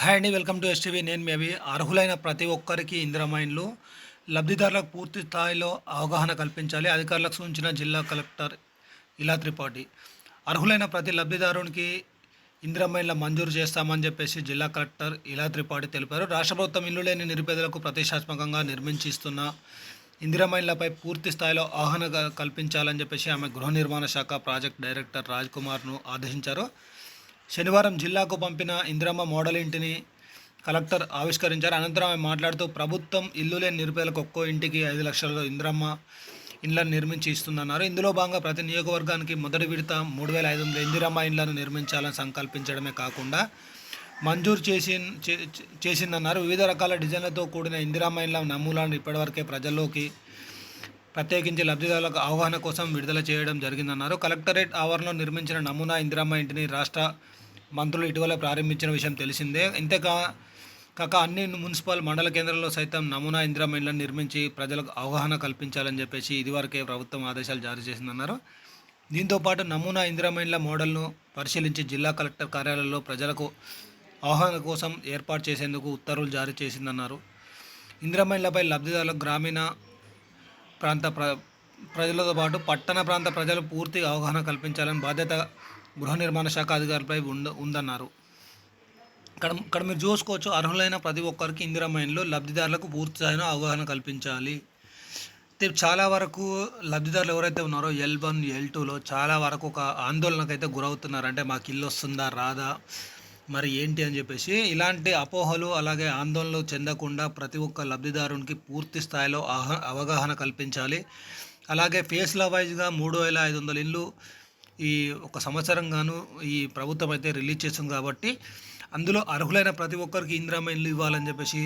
Hi అండి welcome to STV నేను maybe అర్హులైన ప్రతి ఒక్కరికి ఇందిరామైన్లు. లబ్ధిదారులకు పూర్తి స్థాయిలో అవగాహన కల్పించాలి. అధికారులకు సూచించిన జిల్లా కలెక్టర్ ఇలా త్రిపాఠి. అర్హులైన ప్రతి లబ్ధిదారునికి ఇందిరామైన్ల మంజూరు చేస్తామని చెప్పేసి జిల్లా కలెక్టర్ ఇలా త్రిపాఠి తెలిపారు. రాష్ట్ర ప్రభుత్వం ఇల్లు లేని నిరుపేదలకు ప్రతిష్టాత్మకంగా నిర్మించిస్తున్న ఇందిరామైన్లపై పూర్తి స్థాయిలో అవగాహన కల్పించాలని చెప్పేసి ఆమె గృహ నిర్మాణ శాఖ ప్రాజెక్ట్ డైరెక్టర్ రాజ్ కుమార్ను ఆదేశించారు. శనివారం జిల్లాకు పంపిన ఇందిరమ్మ మోడల్ ఇంటిని కలెక్టర్ ఆవిష్కరించారు. అనంతరం ఆమె మాట్లాడుతూ ప్రభుత్వం ఇల్లు లేని నిరుపేదలకు ఒక్కో ఇంటికి ఐదు లక్షల ఇందిరమ్మ ఇండ్లను నిర్మించి ఇస్తుందన్నారు. ఇందులో భాగంగా ప్రతి నియోజకవర్గానికి మొదటి విడత మూడు వేల ఐదు వందల ఇందిరమ్మ ఇండ్లను నిర్మించాలని సంకల్పించడమే కాకుండా మంజూరు చేసి చేసిందన్నారు. వివిధ రకాల డిజైన్లతో కూడిన ఇందిరమ్మ ఇండ్ల నమూనాలను ఇప్పటివరకే ప్రజల్లోకి ప్రత్యేకించి లబ్ధిదారులకు అవగాహన కోసం విడుదల చేయడం జరిగిందన్నారు. కలెక్టరేట్ ఆవరణలో నిర్మించిన నమూనా ఇందిరమ్మ ఇంటిని రాష్ట్ర మంత్రులు ఇటీవల ప్రారంభించిన విషయం తెలిసిందే. ఇంతకా కాక అన్ని మున్సిపల్ మండల కేంద్రాల్లో సైతం నమూనా ఇందిరమ్మ ఇండ్లను నిర్మించి ప్రజలకు అవగాహన కల్పించాలని చెప్పేసి ఇదివరకే ప్రభుత్వం ఆదేశాలు జారీ చేసిందన్నారు. దీంతోపాటు నమూనా ఇందిరమ్మ ఇండ్ల మోడల్ను పరిశీలించి జిల్లా కలెక్టర్ కార్యాలయంలో ప్రజలకు అవగాహన కోసం ఏర్పాటు చేసేందుకు ఉత్తర్వులు జారీ చేసిందన్నారు. ఇందిరమ్మ ఇండ్లపై లబ్ధిదారులకు గ్రామీణ ప్రాంత ప్ర ప్రజలతో పాటు పట్టణ ప్రాంత ప్రజలు పూర్తిగా అవగాహన కల్పించాలని బాధ్యత గృహ నిర్మాణ శాఖ అధికారులపై ఉంద ఉందన్నారు. ఇక్కడ ఇక్కడ మీరు చూసుకోవచ్చు అర్హులైన ప్రతి ఒక్కరికి ఇందిరమైన్లో లబ్ధిదారులకు పూర్తి స్థాయిలో అవగాహన కల్పించాలి. అయితే చాలా వరకు లబ్ధిదారులు ఎవరైతే ఉన్నారో ఎల్ వన్ ఎల్ టూలో చాలా వరకు ఒక ఆందోళనకైతే గురవుతున్నారు. అంటే మాకు ఇల్లు వస్తుందా రాదా? మరి ఏంటి అని చెప్పేసి ఇలాంటి అపోహలు అలాగే ఆందోళనలు చెందకుండా ప్రతి ఒక్క లబ్ధిదారునికి పూర్తి స్థాయిలో అవగాహన కల్పించాలి. అలాగే ఫేస్ల వైజ్గా మూడు వేల ఐదు వందల ఇల్లు ఈ ఒక సంవత్సరం గాను ఈ ప్రభుత్వం అయితే రిలీజ్ చేస్తుంది కాబట్టి అందులో అర్హులైన ప్రతి ఒక్కరికి ఇందిరామ ఇల్లు ఇవ్వాలని చెప్పేసి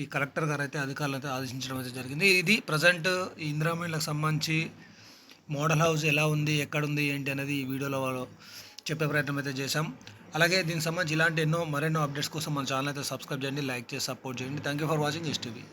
ఈ కలెక్టర్ గారు అయితే అధికారులతో ఆదేశించడం అయితే జరిగింది. ఇది ప్రజెంట్ ఈ ఇందిరామ ఇళ్ళకి సంబంధించి మోడల్ హౌస్ ఎలా ఉంది ఎక్కడ ఉంది ఏంటి అనేది ఈ వీడియోలో వాళ్ళు చెప్పే ప్రయత్నం అయితే చేశాం. అలాగే దీనికి సంబంధించి ఇలాంటి ఎన్నో మరెన్నో అప్డేట్స్ కోసం మన ఛానల్ అయితే సబ్స్క్రైబ్ చేయండి లైక్ చేసి సపోర్ట్ చేయండి. Thank you for watching STV